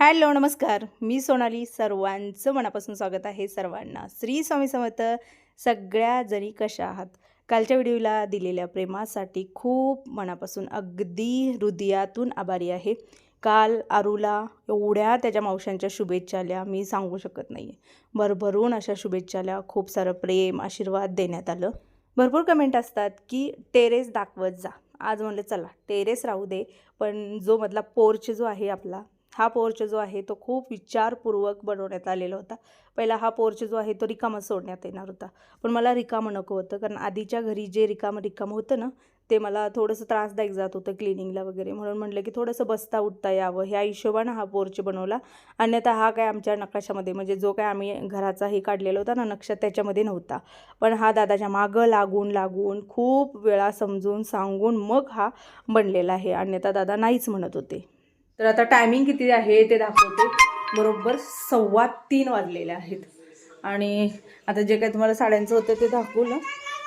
Hello नमस्कार. मी सोनाली. सर्वांचं मनापासून स्वागत आहे सर्वांना. श्री स्वामी समर्थ. सगळ्या जणी कशा आहात? कालच्या व्हिडिओला दिलेल्या प्रेमासाठी खूप मनापासून अगदी हृदयातून आभारी आहे. काल आरूला एवढ्या त्याच्या मावशांच्या शुभेच्छा आल्या. मी सांगू शकत नाही भरभरून अशा शुभेच्छा आल्या. खूप सारं प्रेम आशीर्वाद देण्यात आलं. भरपूर कमेंट असतात की टेरेस दाखवत जा. आज म्हणलं चला टेरेस राहू दे. पण जो मधला पोर्च जो आहे आपला हा पोर्च जो आहे तो खूप विचारपूर्वक बनवण्यात आलेला होता. पहिला हा पोर्च जो आहे तो रिकामा सोडण्यात येणार होता. पण मला रिकामं नको होतं कारण आधीच्या घरी जे रिकामं रिकामं होतं ना ते मला थोडंसं त्रासदायक जात होतं क्लिनिंगला वगैरे. म्हणून म्हटलं की थोडंसं बसता उठता यावं. ह्या हिशोबानं हा पोर्च बनवला. अन्यथा हा काय आमच्या नकाशामध्ये म्हणजे जो काय आम्ही घराचा हे काढलेला होता ना नक्षा त्याच्यामध्ये नव्हता. पण हा दादाच्या मागं लागून लागून खूप वेळा समजून सांगून मग हा बनलेला आहे. अन्यथा दादा नाहीच म्हणत होते. तर आता टायमिंग किती आहे ते दाखवते. बरोबर सव्वा तीन वाजलेले आहेत. आणि आता जे काही तुम्हाला साड्यांचं होतं ते दाखवलं.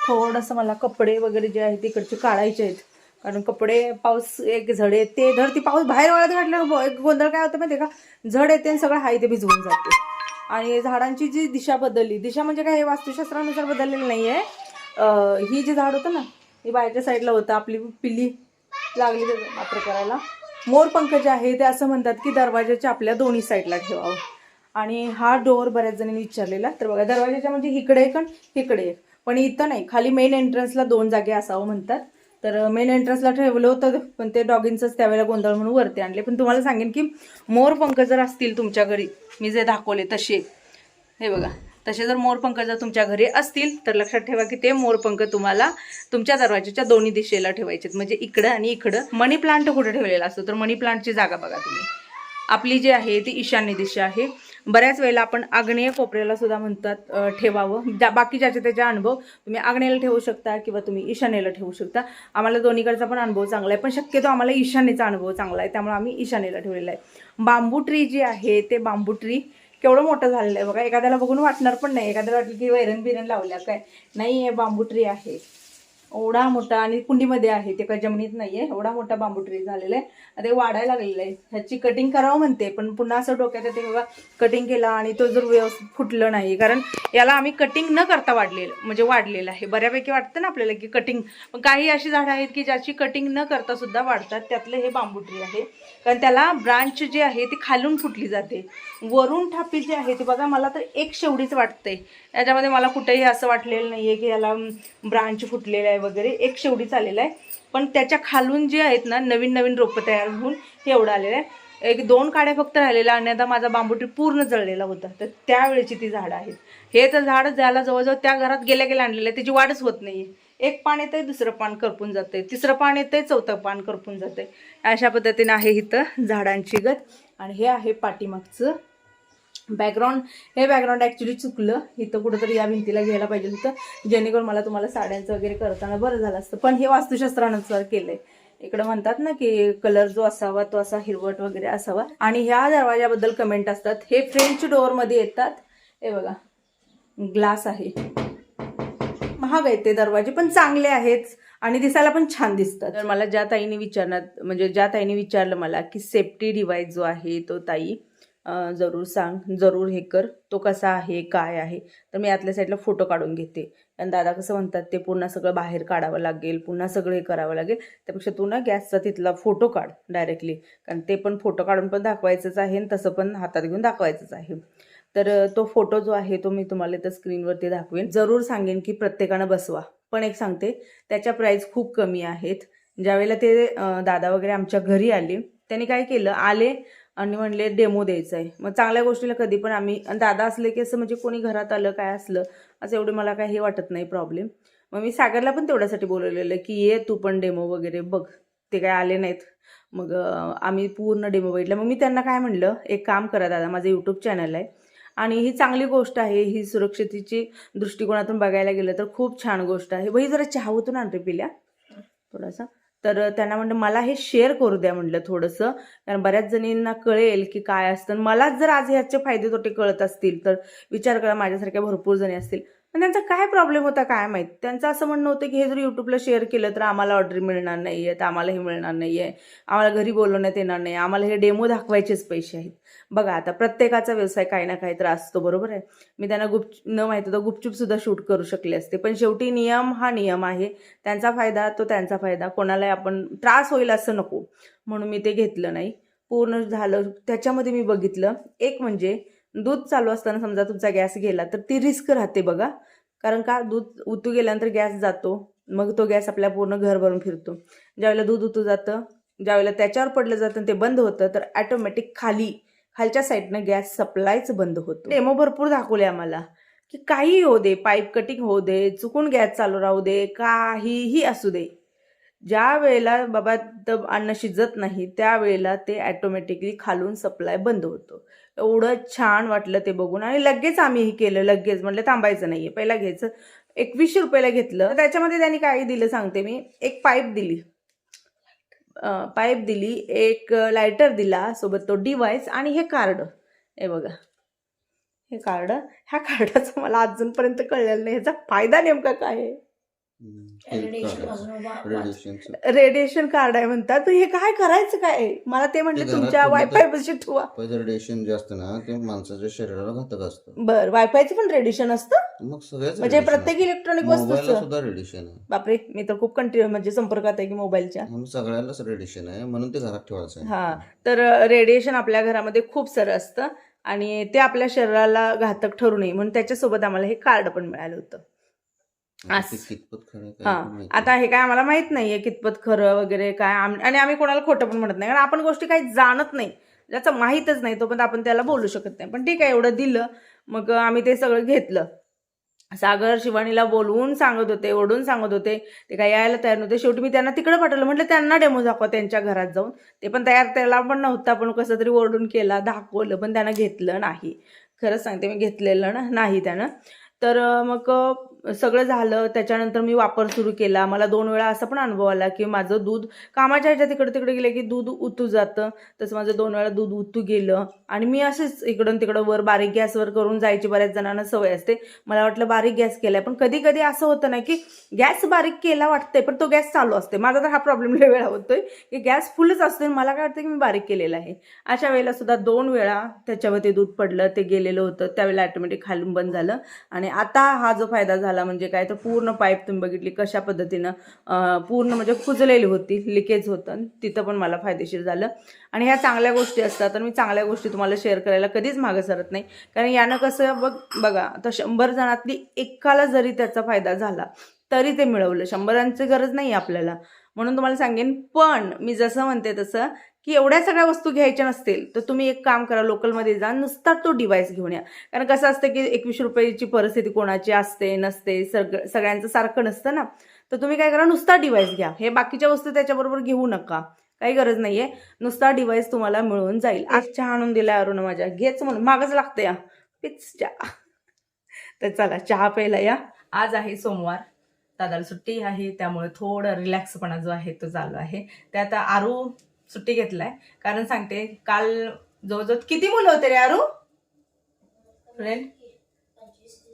थोडंसं मला कपडे वगैरे जे आहेत तिकडचे काढायचे आहेत. कारण कपडे पाऊस एक झड येते धर ती पाऊस बाहेर वाळत घातलं एक गोंधळ काय होतं माहिती आहे का? झड येते आणि सगळं हाय ते भिजवून जाते. आणि झाडांची जी दिशा बदलली दिशा म्हणजे काय? हे वास्तुशास्त्रानुसार बदललेलं नाही आहे ही जी झाड होतं ना ही बाहेरच्या साईडला होतं. आपली पिली लागली मात्र करायला. मोरपंख जे आहे ते असं म्हणतात की दरवाजाच्या आपल्या दोन्ही साईडला ठेवावं. आणि हा डोअर बऱ्याच जणांनी विचारलेला. तर बघा दरवाजाच्या म्हणजे इकडे एक आणि इकडे एक. पण इथं नाही खाली मेन एंट्रन्सला दोन जागे असावं म्हणतात. तर मेन एंट्रन्सला ठेवलं होतं पण ते डॉगिंगचंच त्यावेळेला गोंधळ म्हणून वरती आणले. पण तुम्हाला सांगेन की मोरपंख जर असतील तुमच्या घरी मी जे दाखवले तसे. हे बघा. तसे जर मोरपंख जर तुमच्या घरी असतील तर लक्षात ठेवा की ते मोरपंख तुम्हाला तुमच्या दरवाजाच्या दोन्ही दिशेला ठेवायचे म्हणजे इकडं आणि इकडं. मनी प्लांट कुठे ठेवलेला असतो? तर मनी प्लांटची जागा बघा तुम्ही. आपली जी आहे ती ईशान्य दिशा आहे. बऱ्याच वेळेला आपण आग्नेय कोपऱ्याला सुद्धा म्हणतात ठेवावं. ज्या बाकी ज्याचे त्याचे अनुभव तुम्ही आग्नेयला ठेवू शकता किंवा तुम्ही ईशान्येला ठेवू शकता. आम्हाला दोन्हीकडचा पण अनुभव चांगला आहे पण शक्यतो आम्हाला ईशान्येचा अनुभव चांगला आहे त्यामुळे आम्ही ईशान्येला ठेवलेला आहे. बांबू ट्री जी आहे ते बांबू ट्री केवढं मोठं झालेलं आहे बघा. एखाद्याला बघून वाटणार पण नाही. एखाद्याला वाटलं की वैरण बिरण लावल्या काय? नाही आहे बांबू ट्री आहे. एवढा मोठा आणि कुंडीमध्ये आहे ते काही जमिनीत नाही आहे एवढा मोठा बांबू ट्री झालेला आहे. आता ते वाढायला लागलेलं आहे. ह्याची कटिंग करावं म्हणते पण पुन्हा असं डोक्यात येते बघा कटिंग केला आणि तो जर व्यवस्थित फुटलं नाही कारण याला आम्ही कटिंग न करता वाढलेलं म्हणजे वाढलेलं आहे. बऱ्यापैकी वाटतं ना आपल्याला की कटिंग पण काही अशी झाडं आहेत की ज्याची कटिंग न करता सुद्धा वाढतात त्यातलं हे बांबू ट्री आहे. कारण त्याला ब्रांच जी आहे ती खालून फुटली जाते. वरून ठापी जी आहे ती बघा मला तर एक शेवडीच वाटते याच्यामध्ये मला कुठेही असं वाटलेलं नाही आहे की याला ब्रांच फुटलेलं आहे वगैरे एक शेवडीच आलेला आहे. पण त्याच्या खालून जे आहेत ना नवीन नवीन रोपं तयार होऊन हे एवढं आलेलं आहे. एक दोन काड्या फक्त राहिलेल्या आणि आता माझा बांबूटी पूर्ण जळलेला होता. तर त्यावेळेची ती झाडं आहेत. हे तर झाड ज्याला जवळजवळ त्या घरात गेल्या गेल्या आणलेलं आहे त्याची वाढच होत नाही एक पान येतंय दुसरं पान करपून जाते तिसरं पान येतंय चौथं पान करपून जाते अशा पद्धतीने आहे इथं झाडांची गत. आणि हे आहे पाठीमागचं बॅकग्राऊंड हे बॅकग्राऊंड ॲक्च्युली चुकलं. इथं कुठंतरी या भिंतीला घ्यायला पाहिजे होतं. जेणेकरून मला तुम्हाला साड्यांचं वगैरे करताना बरं झालं असतं. पण हे वास्तुशास्त्रानुसार केलंय. इकडं म्हणतात ना की कलर जो असावा तो असा हिरवट वगैरे असावा. आणि ह्या दरवाजाबद्दल कमेंट असतात. हे फ्रेंच डोअरमध्ये येतात. हे बघा. ग्लास आहे. महाग आहेत ते दरवाजे पण चांगले आहेत. आणि दिसायला पण छान दिसतात. तर मला ज्या ताईने विचारणार म्हणजे ज्या ताईने विचारलं मला की सेफ्टी डिवाईस जो आहे तो ताई जरूर सांग जरूर हे कर तो कसा आहे काय आहे तर मी आतल्या साईडला फोटो काढून घेते. आणि दादा कसं म्हणतात ते पुन्हा सगळं बाहेर काढावं लागेल पुन्हा सगळं हे करावं लागेल. त्यापेक्षा तू ना गॅसचा तिथला फोटो काढ डायरेक्टली कारण ते पण फोटो काढून पण दाखवायचंच आहे आणि तसं पण हातात घेऊन दाखवायचंच आहे. तर तो फोटो जो आहे तो मी तुम्हाला इथं स्क्रीनवरती दाखवेन. जरूर सांगेन की प्रत्येकानं बसवा. पण एक सांगते त्याच्या प्राईस खूप कमी आहेत. ज्यावेळेला ते दादा वगैरे आमच्या घरी आले त्यांनी काय केलं आले आणि म्हणले डेमो द्यायचा आहे मग चांगल्या गोष्टीला कधी पण आम्ही दादा असले की असं म्हणजे कोणी घरात आलं काय असलं असं एवढं मला काही हे वाटत नाही प्रॉब्लेम मग मी सागरला पण तेवढ्यासाठी बोलवलेलं की ये तू पण डेमो वगैरे बघ ते काय आले नाहीत. मग आम्ही पूर्ण डेमो बघितला. मग मी त्यांना काय म्हणलं एक काम करा दादा माझं यूट्यूब चॅनल आहे आणि ही चांगली गोष्ट आहे ही सुरक्षितेची दृष्टिकोनातून बघायला गेलं तर खूप छान गोष्ट आहे. वही जरा चहा होतो ना रे पिल्या. थोडासा. तर त्यांना म्हणलं मला हे शेअर करू द्या म्हटलं थोडंसं. कारण बऱ्याच जणींना कळेल की काय असतं. आणि मलाच जर आज ह्याचे फायदे तोटे कळत असतील तर विचार करा माझ्यासारख्या भरपूर जणी असतील. पण त्यांचा काय प्रॉब्लेम होता काय माहीत? त्यांचं असं म्हणणं होतं की हे जर यूट्यूबला शेअर केलं तर आम्हाला ऑर्डर मिळणार नाही आहे तर आम्हाला हे मिळणार नाही आहे आम्हाला घरी बोलवण्यात येणार नाही आम्हाला हे डेमो दाखवायचेच पैसे आहेत. बघा आता प्रत्येकाचा व्यवसाय काही ना काही तर असतो बरोबर आहे? मी त्यांना गुप न माहीत होतं गुपचूपसुद्धा शूट करू शकले असते. पण शेवटी नियम हा नियम आहे. त्यांचा फायदा तो त्यांचा फायदा. कोणालाही आपण त्रास होईल असं नको. म्हणून मी ते घेतलं नाही. पूर्ण झालं. त्याच्यामध्ये मी बघितलं. एक म्हणजे दूध चालू असताना समजा तुमचा गॅस गेला तर ती रिस्क राहते बघा. कारण का? दूध उतू गेल्यानंतर गॅस जातो मग तो गॅस आपल्या पूर्ण घर भरून फिरतो. ज्यावेळेला दूध उतू जातं ज्यावेळेला त्याच्यावर पडलं जातं ते बंद होतं तर ॲटोमॅटिक खाली खालच्या साईडनं गॅस सप्लायच बंद होतो. डेमो भरपूर दाखवले आम्हाला की काहीही होऊ दे पाईप कटिंग होऊ दे चुकून गॅस चालू राहू दे काहीही असू दे. ज्या वेळेला बाबा तर अन्न शिजत नाही त्यावेळेला ते ॲटोमॅटिकली खालून सप्लाय बंद होतो. एवढं छान वाटलं ते बघून. आणि लगेच आम्ही हे केलं लगेच म्हटलं थांबायचं नाही आहे पहिला घ्यायचं. एकवीसशे रुपयाला घेतलं. त्याच्यामध्ये त्यांनी काय दिलं सांगते मी. एक पाईप दिली. पाईप दिली एक लायटर दिला सोबत तो डिवाइस आणि हे कार्ड. हे बघा. हे कार्ड ह्या कार्डाचं मला अजूनपर्यंत कळलेलं नाही. ह्याचा फायदा नेमका काय आहे? रेडिएशन कार्ड आहे. म्हणतात. हे काय करायचं काय? आहे? मला ते म्हटले तुमच्या वायफाय तर- पाशी ठेवा. रेडिएशन जे असतं ना ते माणसाच्या शरीराला घातक असतं. बर वायफायचं पण रेडिएशन असतं? मग सगळ्याच म्हणजे प्रत्येक. इलेक्ट्रॉनिक वस्तूचं? सुद्धा रेडिएशन आहे. बापरे मी तर खूप कंटिन्यू म्हणजे संपर्कात आहे की मोबाईलच्या सगळ्यालाच रेडिएशन आहे म्हणून ते घरात ठेवायचं आहे. हा तर रेडिएशन आपल्या घरामध्ये खूप सारं असतं आणि ते आपल्या शरीराला घातक ठरू नये म्हणून त्याच्यासोबत आम्हाला हे कार्ड पण मिळालं होतं. हा. आता हे काय आम्हाला माहीत नाहीये कितपत खरं वगैरे काय. आणि आम्ही कोणाला खोटं पण म्हणत नाही. कारण आपण गोष्टी काही जाणत नाही. ज्याचं माहीतच नाही तोपर्यंत आपण त्याला बोलू शकत नाही. पण ठीक आहे एवढं दिलं. मग आम्ही ते सगळं घेतलं. सागर शिवानीला बोलवून सांगत होते ओढून सांगत होते. ते काय यायला तयार नव्हते. शेवटी मी त्यांना तिकडे पाठवलं. म्हटलं त्यांना डेमो दाखवा त्यांच्या घरात जाऊन. ते पण तयार त्याला पण नव्हता. पण कसं तरी ओरडून केला दाखवलं पण त्यानं घेतलं नाही. खरंच सांगते मी घेतलेलं ना नाही त्यानं. तर मग सगळं झालं त्याच्यानंतर मी वापर सुरू केला. मला दोन वेळा असा पण अनुभव आला की माझं दूध कामाच्या ह्याच्या तिकडे तिकडे गेलं की दूध उतू जातं. तसं माझं दोन वेळा दूध उतू गेलं. आणि मी असेच इकडून तिकडं वर बारीक गॅसवर करून जायची बऱ्याच जणांना सवय असते. मला वाटलं बारीक गॅस केलाय. पण कधी कधी असं होतं ना की गॅस बारीक केला वाटतंय पण तो गॅस चालू असते माझा तर हा प्रॉब्लेम लय वेळा होतोय की गॅस फुलच असतो आणि मला काय वाटतं की मी बारीक केलेला आहे. अशा वेळेला सुद्धा दोन वेळा त्याच्यावरती दूध पडलं ते गेलेलं होतं. त्यावेळेला ऑटोमॅटिक खालून बंद झालं. आणि आता हा जो फायदा झाला म्हणजे काय तर पूर्ण पाईप तुम्ही बघितली कशा पद्धतीनं पूर्ण म्हणजे कुजलेली होती लिकेज होतं तिथं पण मला फायदेशीर झालं. आणि ह्या चांगल्या गोष्टी असतात तर मी चांगल्या गोष्टी तुम्हाला शेअर करायला कधीच मागं सरत नाही. कारण यानं कसं बघ बघा आता शंभर जणातली एकाला जरी त्याचा फायदा झाला तरी ते मिळवलं. शंभरांची गरज नाही आपल्याला. म्हणून तुम्हाला सांगेन पण मी जसं म्हणते तसं की एवढ्या सगळ्या वस्तू घ्यायच्या नसतील तर तुम्ही एक काम करा लोकलमध्ये जा नुसता तो डिव्हाइस घेऊन या. कारण कसं असतं की एकवीस रुपयाची परिस्थिती कोणाची असते नसते सग सगळ्यांचं सारखं नसतं ना. तर तुम्ही काय करा नुसता डिव्हाइस घ्या. हे बाकीच्या वस्तू त्याच्याबरोबर घेऊ नका. काही गरज नाहीये. नुसता डिव्हाइस तुम्हाला मिळून जाईल. आज चहा आणून दिला अरुण माझ्या. घेच म्हणून. मागच लागतं या. पिच चहा. तर चला चहा प्यायला या. आज आहे सोमवार. दादाला सुट्टी आहे. त्यामुळे थोडं रिलॅक्सपणा जो आहे तो चालू आहे. त्यात आरू सुट्टी घेतलाय. कारण सांगते काल जवळजवळ किती मुलं होते रे आरू? फ्रेंड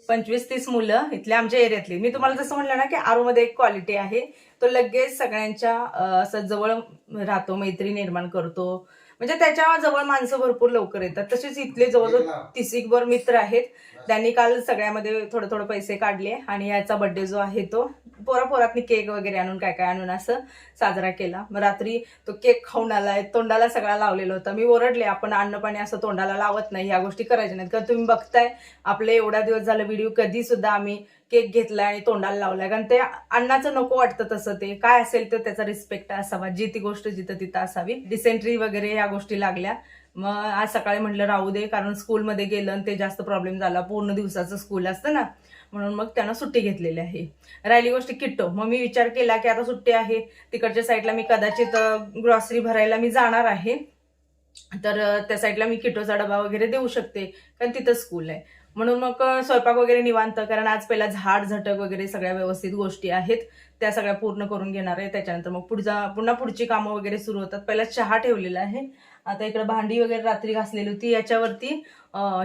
पंचवीस तीस मुलं इथल्या आमच्या एरियातली. मी तुम्हाला जसं म्हणलं ना की आरूमध्ये एक क्वालिटी आहे. तो लगेच सगळ्यांच्या असं जवळ राहतो मैत्री निर्माण करतो. म्हणजे त्याच्याजवळ माणसं भरपूर लवकर येतात. तसेच इथले जवळजवळ तिसिकभर मित्र आहेत. त्यांनी काल सगळ्यामध्ये थोडं थोडं पैसे काढले आणि याचा बड्डे जो आहे तो पोरा पोरातनी केक वगैरे आणून काय काय आणून असं साजरा केला. मग रात्री तो केक खाऊन आलाय तोंडाला सगळा लावलेला होता. मी ओरडले आपण अन्न पाणी असं तोंडाला लावत नाही ह्या गोष्टी करायच्या नाहीत. कारण तुम्ही बघताय आपले एवढ्या दिवस झालं व्हिडिओ कधी सुद्धा आम्ही केक घेतलाय आणि तोंडाला लावलाय. कारण ते अन्नाचं नको वाटतं तसं ते. काय असेल तर त्याचा रिस्पेक्ट असावा. जी ती गोष्ट जिथं तिथं असावी. डिसेंट्री वगैरे ह्या गोष्टी लागल्या. मग आज सकाळी म्हटलं राहू दे. कारण स्कूलमध्ये गेलं आणि ते जास्त प्रॉब्लेम झाला. पूर्ण दिवसाचं स्कूल असतं ना. म्हणून मग त्यांना सुट्टी घेतलेली आहे. राहिली गोष्ट किट्टो. मग मी विचार केला की आता सुट्टी आहे. तिकडच्या साईडला मी कदाचित ग्रॉसरी भरायला मी जाणार आहे. तर त्या साईडला मी किटोचा डबा वगैरे देऊ शकते. कारण तिथं स्कूल आहे. म्हणून मग स्वयंपाक वगैरे निवांत कारण आज पहिला झाड झटक वगैरे सगळ्या व्यवस्थित गोष्टी आहेत त्या सगळ्या पूर्ण करून घेणार आहे. त्याच्यानंतर मग पुढचा पुन्हा पुढची कामं वगैरे सुरू होतात. पहिला चहा ठेवलेला आहे. आता इकडे भांडी वगैरे रात्री घासलेली होती. याच्यावरती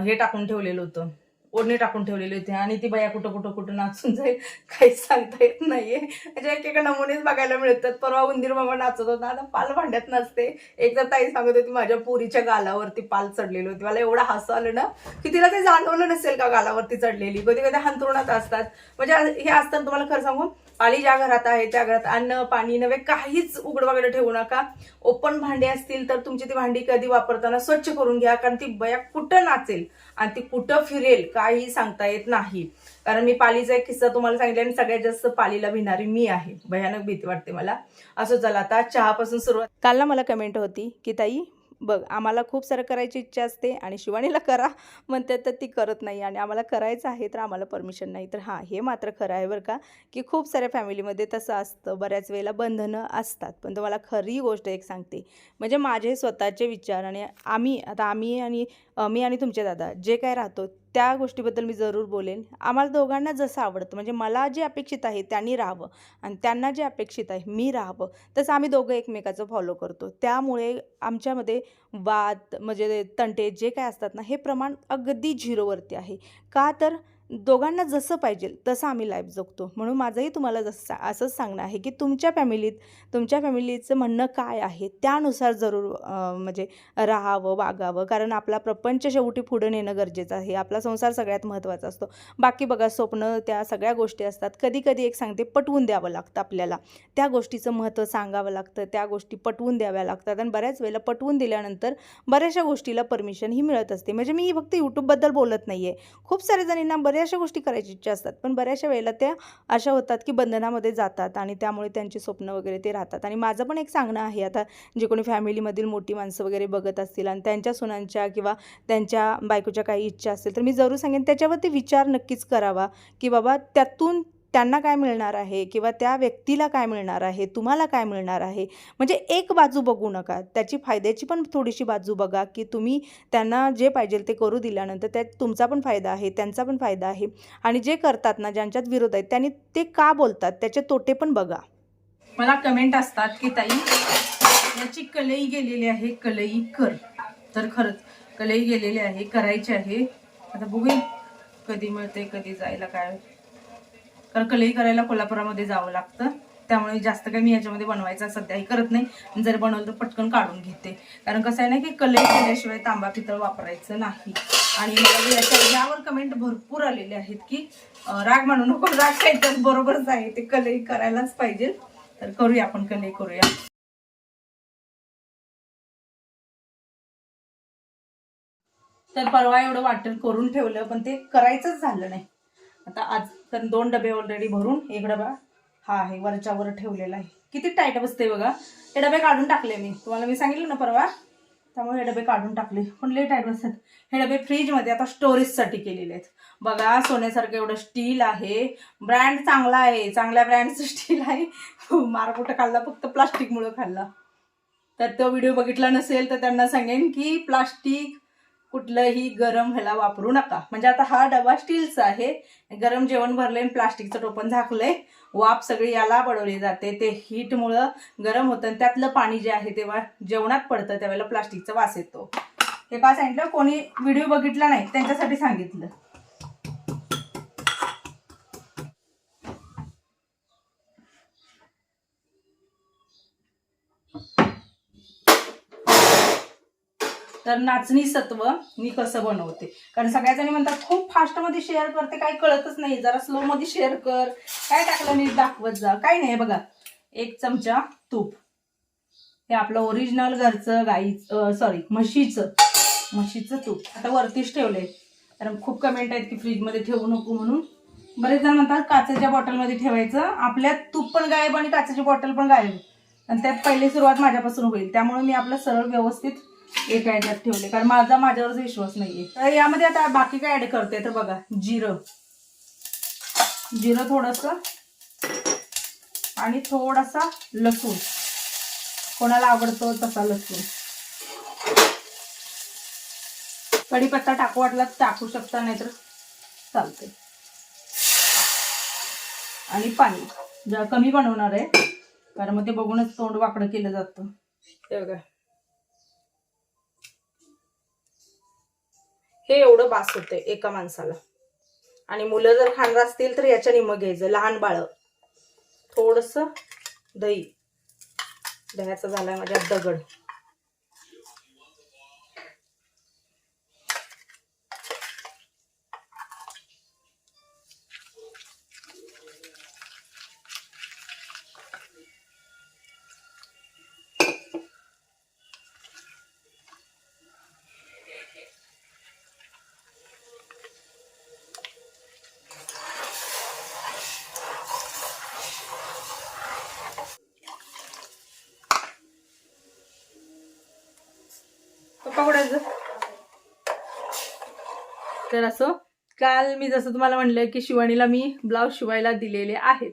हे टाकून ठेवलेलं होतं. ओढणी टाकून ठेवलेली होती आणि ती बाया कुठं कुठं कुठं नाचून जाईल काहीच सांगता येत नाहीये. म्हणजे एक एक नमुनेच बघायला मिळतात. परवा उंदीर बाबा नाचत होता. आता पाल भांड्यात नाचते. एकदा ताई सांगत होती माझ्या पुरीच्या गालावरती पाल चढलेली होती. मला एवढं हसं आलं ना की तिला ते जाणवलं नसेल का गालावरती चढलेली. कधी कधी हंतरुणात असतात. म्हणजे हे असताना तुम्हाला खरं सांगू पाली ज्या घरात आहे त्या घरात अन्न पाणी नव्हे काहीच उघड ठेवू नका. ओपन भांडी असतील तर तुमची ती भांडी कधी वापरताना स्वच्छ करून घ्या कारण ती बया कुठं नाचेल आणि ती कुठं फिरेल काही सांगता येत नाही. कारण मी पालीचा एक किस्सा तुम्हाला सांगितला आणि सगळ्यात जास्त पालीला भिणारी मी आहे. भयानक भीती वाटते मला. असं चला आता चहापासून सुरुवात कालला मला कमेंट होती की ताई बघ आम्हाला खूप सारं करायची इच्छा असते आणि शिवानीला करा. म्हणते तर ती करत नाही आणि आम्हाला करायचं आहे तर आम्हाला परमिशन नाही. तर हां हे मात्र खरं आहे बरं का की खूप साऱ्या फॅमिलीमध्ये तसं असतं. बऱ्याच वेळेला बंधनं असतात. पण तुम्हाला खरी गोष्ट एक सांगते. म्हणजे माझे स्वतःचे विचार आणि आम्ही आता आम्ही आणि मी आणि तुमचे दादा जे काय राहतो त्या गोष्टीबद्दल मी जरूर बोलेन. आम्हाला दोघांना जसं आवडतं म्हणजे मला जे अपेक्षित आहे त्यांनी राहावं आणि त्यांना जे अपेक्षित आहे मी राहावं तसं आम्ही दोघं एकमेकाचं फॉलो करतो. त्यामुळे आमच्यामध्ये वाद म्हणजे तंटे जे काय असतात ना हे प्रमाण अगदी झिरोवरती आहे. का तर दोघांना जसं पाहिजे तसं आम्ही लाईफ जगतो. म्हणून माझंही तुम्हाला जसं असंच सांगणं आहे की तुमच्या फॅमिलीत तुमच्या फॅमिलीचं म्हणणं काय आहे? त्यानुसार जरूर म्हणजे राहावं वागावं. कारण आपला प्रपंच शेवटी पुढं नेणं गरजेचं आहे. आपला संसार सगळ्यात महत्त्वाचा असतो. बाकी बघा स्वप्न त्या सगळ्या गोष्टी असतात. कधी कधी एक सांगते पटवून द्यावं लागतं आपल्याला. त्या गोष्टीचं महत्त्व सांगावं लागतं. त्या गोष्टी पटवून द्याव्या लागतात. आणि बऱ्याच वेळेला पटवून दिल्यानंतर बऱ्याचशा गोष्टीला परमिशन ही मिळत असते. म्हणजे मी फक्त यूट्यूबबद्दल बोलत नाही आहे खूप सारे जणींना बऱ्याचशा गोष्टी करायची इच्छा असतात पण बऱ्याचशा वेळेला त्या अशा होतात की बंधनामध्ये जातात आणि त्यामुळे त्यांची स्वप्न वगैरे ते राहतात. आणि माझं पण एक सांगणं आहे आता जे कोणी फॅमिलीमधील मोठी माणसं वगैरे बघत असतील आणि त्यांच्या सुनांच्या किंवा त्यांच्या बायकोच्या काही इच्छा असतील तर मी जरूर सांगेन त्याच्यावरती विचार नक्कीच करावा की बाबा त्यातून त्यांना काय मिळणार आहे? किंवा त्या व्यक्तीला काय मिळणार आहे? तुम्हाला काय मिळणार आहे? म्हणजे एक बाजू बघू नका. त्याची फायद्याची पण थोडीशी बाजू बघा की तुम्ही त्यांना जे पाहिजे ते करू दिल्यानंतर त्यात तुमचा पण फायदा आहे त्यांचा पण फायदा आहे. आणि जे करतात ना ज्यांच्यात विरोध आहेत त्यांनी ते का बोलतात? त्याचे तोटे पण बघा. मला कमेंट असतात की ताई याची कलई गेलेली आहे कलई कर. तर खरंच कलई गेलेली आहे करायची आहे. आता बघूया कधी मिळते कधी जायला काय कारण कलई करायला कोल्हापुरामध्ये जावं लागतं. त्यामुळे जास्त काही मी याच्यामध्ये बनवायचं सध्याही करत नाही. जर बनवलं तर पटकन काढून घेते. कारण कसं आहे ना की कलई केल्याशिवाय तांबा पितळ वापरायचं नाही. आणि मला याच्या यावर कमेंट भरपूर आलेले आहेत की राग मानू नको राग काही तर बरोबरच आहे. ते कलई करायलाच पाहिजे. तर करूया आपण कलई करूया. तर परवा एवढं वाटण करून ठेवलं पण ते करायचंच झालं नाही. आता आज तर दोन डबे ऑलरेडी भरून एक डबा हा आहे वरच्यावर ठेवलेला आहे. किती टाईट बसते बघा. हे डबे काढून टाकले मी. तुम्हाला मी सांगितलं ना परवा? त्यामुळे हे डबे काढून टाकले. पण लई टाईट बसतात. हे डबे फ्रीजमध्ये आता स्टोरेजसाठी केलेले आहेत. बघा सोन्यासारखं एवढं स्टील आहे. ब्रँड चांगला आहे. चांगल्या ब्रँडचं स्टील आहे. मार कुठं खाल्ला? फक्त प्लास्टिकमुळं खाल्ला. तर तो व्हिडिओ बघितला नसेल तर त्यांना सांगेन की प्लास्टिक कुठलंही गरम ह्याला वापरू नका. म्हणजे आता हा डबा स्टीलचा आहे. गरम जेवण भरले प्लास्टिकचं टोपण झाकलंय. वाफ सगळी याला बडवली जाते. ते हीटमुळं गरम होतं आणि त्यातलं पाणी जे आहे तेव्हा जेवणात पडतं. त्यावेळेला प्लास्टिकचा वास येतो. हे का सांगितलं कोणी व्हिडिओ बघितला नाही त्यांच्यासाठी सांगितलं. तर नाचणी सत्व मी कसं बनवते? कारण सगळ्या जणी म्हणतात खूप फास्टमध्ये शेअर करते काही कळतच नाही. जरा स्लोमध्ये शेअर कर. काय टाकलं नीट दाखवत जा. काही नाही बघा. एक चमचा तूप. हे आपलं ओरिजिनल घरचं गाईचं सॉरी म्हशीचं. म्हशीचं तूप. आता वरतीच ठेवलंय. कारण खूप कमेंट आहेत की फ्रीजमध्ये ठेवू नको म्हणून. बरेच जण म्हणतात काचेच्या बॉटलमध्ये ठेवायचं. आपल्यात तूप पण गायब आणि काचेची बॉटल पण गायब. आणि त्यात पहिली सुरुवात माझ्यापासून होईल. त्यामुळे मी आपलं सरळ व्यवस्थित एका ह्याच्यात ठेवले. कारण माझा माझ्यावरच विश्वास नाहीये. तर यामध्ये आता बाकी काय ऍड करते तर बघा. जिरं. जिरं थोडस आणि थोडासा लसूण. कोणाला आवडतो तसा लसूण. कढीपत्ता टाकू वाटला टाकू शकता नाहीतर चालते आणि पाणी. जरा कमी बनवणार आहे. कारण मग ते बघूनच तोंड वाकडं केलं जातं. बघा. हे एवढं बास होते एका माणसाला. आणि मुलं जर खाणार असतील तर याच्या मग घ्यायचं लहान बाळ. थोडस दही. दह्याचं झालंय माझ्या दगड. पप्पा तर असं काल मी जसं तुम्हाला म्हणलं की शिवानीला मी ब्लाऊज शिवायला दिलेले आहेत.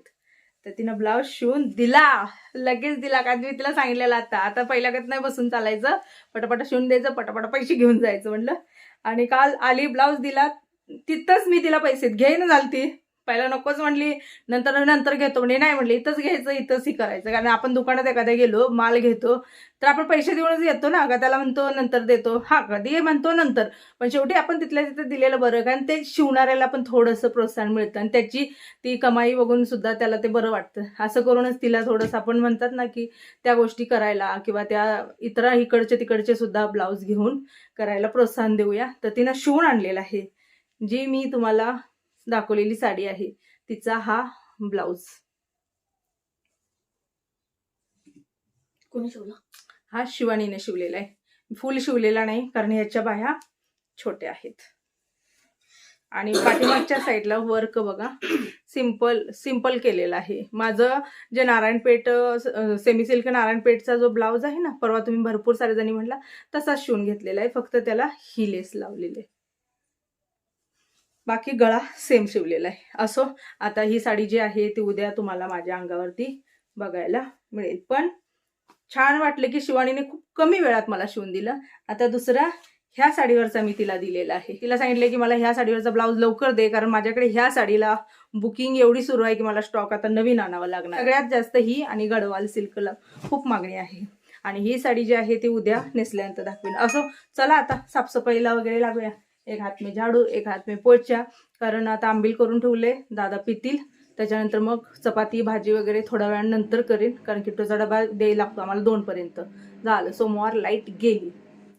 तर तिनं ब्लाऊज शिवून दिला. लगेच दिला कारण मी तिला सांगितलेलं आता. आता पहिल्यागत नाही बसून चालायचं. पटापट शिवून द्यायचं पटापट पैसे घेऊन जायचं म्हणलं. आणि काल आली ब्लाऊज दिला. तिथंच मी तिला पैसे घेईन झालती पहिला नकोच म्हणली नंतर नंतर घेतो म्हणजे नाही म्हणली इथंच घ्यायचं इथंच ही करायचं. कारण आपण दुकानात एखाद्या गेलो माल घेतो तर आपण पैसे देऊनच येतो ना का त्याला म्हणतो नंतर देतो? हा कधी म्हणतो नंतर. पण शेवटी आपण तिथल्या तिथे दिलेलं बरं कारण ते शिवणाऱ्याला पण थोडंसं प्रोत्साहन मिळतं आणि त्याची ती कमाई बघून सुद्धा त्याला ते बरं वाटतं. असं करूनच तिला थोडंसं आपण म्हणतात ना की त्या गोष्टी करायला किंवा त्या इतर इकडचे तिकडचे सुद्धा ब्लाऊज घेऊन करायला प्रोत्साहन देऊया. तर तिनं शिवून आणलेलं आहे. जी मी तुम्हाला दाखवलेली साडी आहे. तिचा हा ब्लाऊज. कोणी शिवला? हा शिवानीने शिवलेला आहे. फुल शिवलेला नाही कारण ह्याच्या बाह्या छोट्या आहेत. आणि पाठीमागच्या साईडला वर्क बघा. सिंपल सिंपल केलेलं आहे. माझं जे नारायणपेठ सेमी सिल्क नारायणपेठचा जो ब्लाऊज आहे ना परवा तुम्ही भरपूर सारे जणी म्हटला तसाच शिवून घेतलेला आहे. फक्त त्याला ही लेस लावलेली आहे. बाकी गळा सेम शिवलेला आहे. असो आता ही साडी जी आहे ती उद्या तुम्हाला माझ्या अंगावरती बघायला मिळेल. पण छान वाटलं की शिवानीने खूप कमी वेळात मला शिवून दिलं. आता दुसरा ह्या साडीवरचा मी तिला दिलेला आहे. तिला सांगितलं की मला ह्या साडीवरचा ब्लाऊज लवकर दे कारण माझ्याकडे ह्या साडीला बुकिंग एवढी सुरू आहे की मला स्टॉक आता नवीन आणावा लागणार सगळ्यात जास्त ही आणि गडवाल सिल्कला खूप मागणी आहे. आणि ही साडी जी आहे ती उद्या नेसल्यानंतर दाखवेन. असो चला आता साफसफाईला वगैरे लागूया. एक हात मी झाडू एक हात मी पोचा कारण आता आंबील करून ठेवले दादा पितील. त्याच्यानंतर मग चपाती भाजी वगैरे थोड्या वेळानंतर करेन. कारण की किट्टूचा डबा द्यायला लागतो आम्हाला दोनपर्यंत. झालं सोमवार लाइट गेली.